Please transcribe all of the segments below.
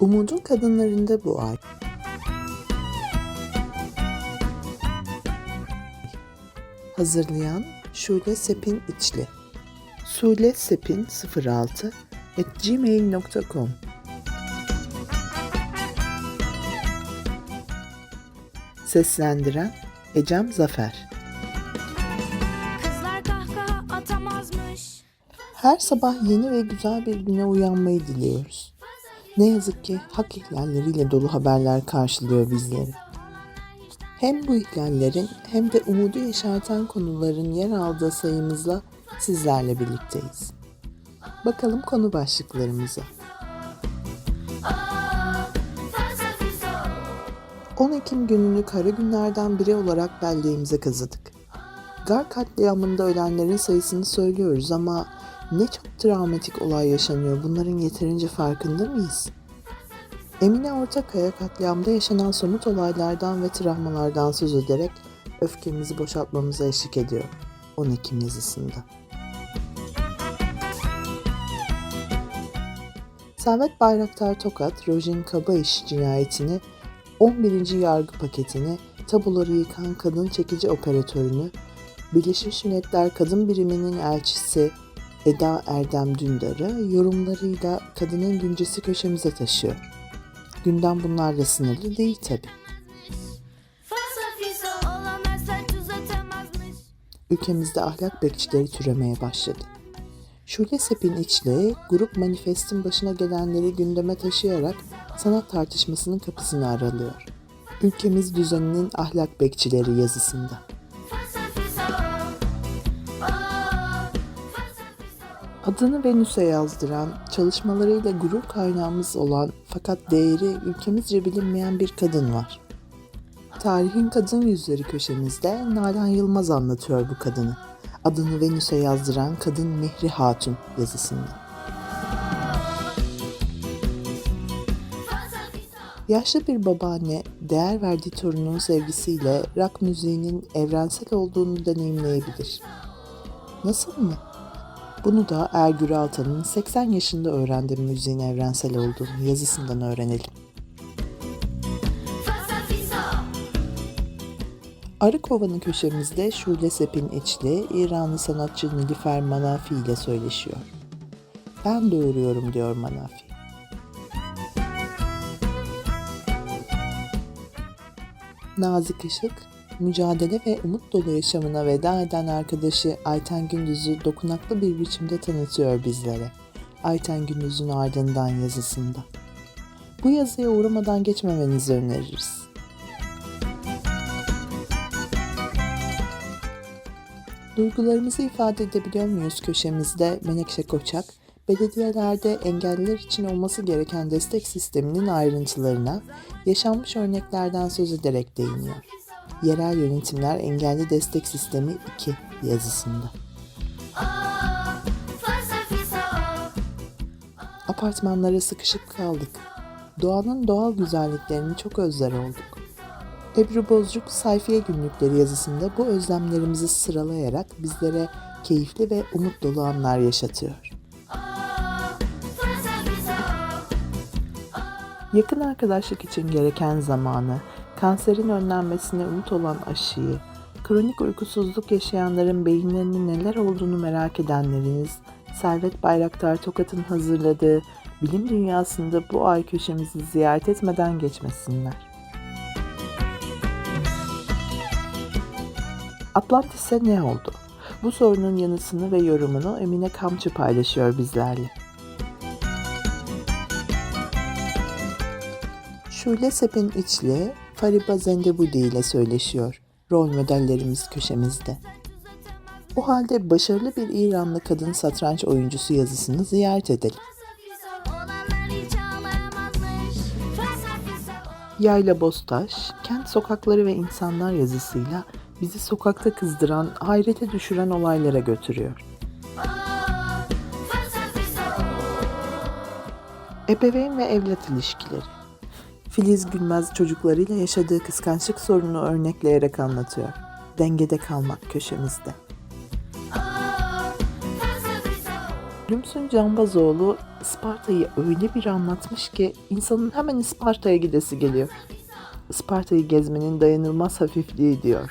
Umudun kadınlarında bu ay. Hazırlayan Şule Sepin İçli. Sule Sepin 06 at gmail.com Seslendiren Ecem Zafer. Her sabah yeni ve güzel bir güne uyanmayı diliyoruz. Ne yazık ki hak ihlalleriyle dolu haberler karşılıyor bizleri. Hem bu ihlallerin hem de umudu yeşerten konuların yer aldığı sayımızla sizlerle birlikteyiz. Bakalım konu başlıklarımıza. 10 Ekim gününü kara günlerden biri olarak belleğimize kazıdık. Gar katliamında ölenlerin sayısını söylüyoruz ama ne çok travmatik olay yaşanıyor bunların yeterince farkında mıyız? Emine Ortakaya katliamda yaşanan somut olaylardan ve travmalardan söz ederek öfkemizi boşaltmamıza eşlik ediyor 10 Ekim yazısında. Servet Bayraktar Tokat, Rojin Kabayış cinayetini, 11. yargı paketini, tabuları yıkan kadın çekici operatörünü, Birleşmiş Milletler Kadın Biriminin elçisi Eda Erdem Dündar'ı yorumlarıyla kadının güncesi köşemize taşıyor. Gündem bunlarla sınırlı değil tabi. Ülkemizde ahlak bekçileri türemeye başladı. Şule Sepin İçli, grup manifestin başına gelenleri gündeme taşıyarak sanat tartışmasının kapısını aralıyor. Ülkemiz düzeninin ahlak bekçileri yazısında. Adını Venüs'e yazdıran, çalışmalarıyla gurur kaynağımız olan fakat değeri ülkemizce bilinmeyen bir kadın var. Tarihin Kadın Yüzleri köşemizde Nalan Yılmaz anlatıyor bu kadını. Adını Venüs'e yazdıran kadın Mihri Hatun yazısında. Yaşlı bir babaanne değer verdiği torunun sevgisiyle rock müziğinin evrensel olduğunu deneyimleyebilir. Nasıl mı? Bunu da Ergür Altan'ın 80 yaşında öğrendiğim müziğin evrensel olduğunu yazısından öğrenelim. Arıkova'nın köşemizde Şule Sepin İçli, İranlı sanatçı Nilüfer Manafi ile söyleşiyor. Ben doğuruyorum diyor Manafi. Nazik Işık, mücadele ve umut dolu yaşamına veda eden arkadaşı Ayten Gündüz'ü dokunaklı bir biçimde tanıtıyor bizlere. Ayten Gündüz'ün ardından yazısında. Bu yazıya uğramadan geçmemenizi öneririz. Duygularımızı ifade edebiliyor muyuz köşemizde Menekşe Koçak, belediyelerde engelliler için olması gereken destek sisteminin ayrıntılarına, yaşanmış örneklerden söz ederek değiniyor. Yerel Yönetimler Engelli Destek Sistemi 2 yazısında. Apartmanlara sıkışıp kaldık. Doğanın doğal güzelliklerini çok özler olduk. Ebru Bozcuk sayfiye günlükleri yazısında bu özlemlerimizi sıralayarak bizlere keyifli ve umut dolu anlar yaşatıyor. Yakın arkadaşlık için gereken zamanı, kanserin önlenmesine umut olan aşıyı, kronik uykusuzluk yaşayanların beyinlerinin neler olduğunu merak edenleriniz, Servet Bayraktar Tokat'ın hazırladığı bilim dünyasında bu ay köşemizi ziyaret etmeden geçmesinler. Atlantis'e ne oldu? Bu sorunun yanıtını ve yorumunu Emine Kamçı paylaşıyor bizlerle. Şule Sepin İçli, Fariba Zendebudi ile söyleşiyor. Rol modellerimiz köşemizde. O halde başarılı bir İranlı kadın satranç oyuncusu yazısını ziyaret edelim. Yayla Bostaş, kent sokakları ve insanlar yazısıyla bizi sokakta kızdıran, hayrete düşüren olaylara götürüyor. Ebeveyn ve evlat ilişkileri. Filiz Gülmez çocuklarıyla yaşadığı kıskançlık sorununu örnekleyerek anlatıyor. Dengede kalmak köşemizde. Gülümsün Canbazoğlu Isparta'yı öyle bir anlatmış ki insanın hemen Isparta'ya gidesi geliyor. Isparta'yı gezmenin dayanılmaz hafifliği diyor.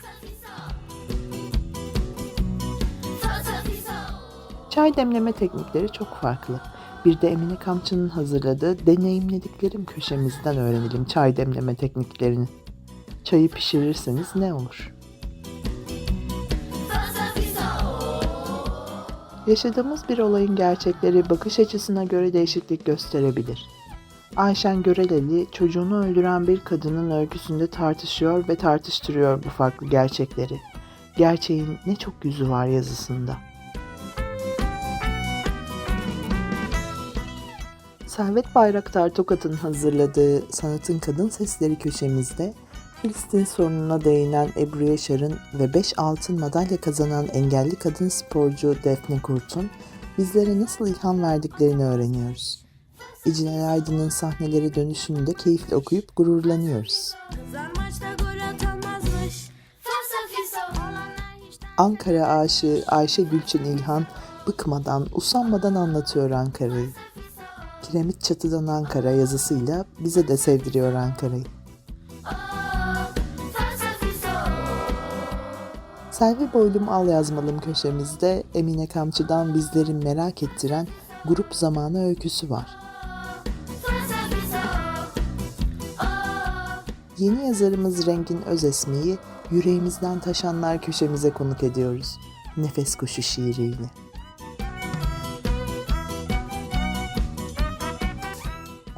Çay demleme teknikleri çok farklı. Bir de Emine Kamçı'nın hazırladığı deneyimlediklerim köşemizden öğrenelim çay demleme tekniklerini. Çayı pişirirseniz ne olur? Yaşadığımız bir olayın gerçekleri bakış açısına göre değişiklik gösterebilir. Ayşen Göreleli çocuğunu öldüren bir kadının öyküsünde tartışıyor ve tartıştırıyor bu farklı gerçekleri. Gerçeğin ne çok yüzü var yazısında. Servet Bayraktar Tokat'ın hazırladığı Sanatın Kadın Sesleri köşemizde Filistin sorununa değinen Ebru Yaşar'ın ve 5 altın madalya kazanan engelli kadın sporcu Defne Kurt'un bizlere nasıl ilham verdiklerini öğreniyoruz. İclal Aydın'ın sahneleri dönüşünü de keyifle okuyup gururlanıyoruz. Ankara aşığı Ayşe Gülçin İlhan bıkmadan, usanmadan anlatıyor Ankara'yı. Kiremit Çatıdan Ankara yazısıyla bize de sevdiriyor Ankara'yı. Selvi Boylum Al Yazmalım köşemizde Emine Kamçı'dan bizleri merak ettiren grup zamanı öyküsü var. Yeni yazarımız Rengin Özesmi'yi yüreğimizden taşanlar köşemize konuk ediyoruz. Nefes kuşu şiiriyle.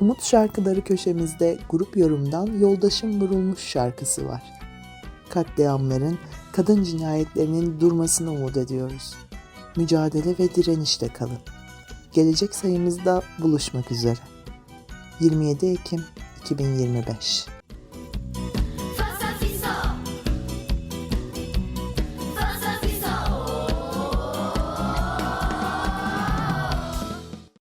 Umut şarkıları köşemizde grup yorumdan Yoldaşım Vurulmuş şarkısı var. Katliamların, kadın cinayetlerinin durmasını umut ediyoruz. Mücadele ve direnişte kalın. Gelecek sayımızda buluşmak üzere. 27 Ekim 2025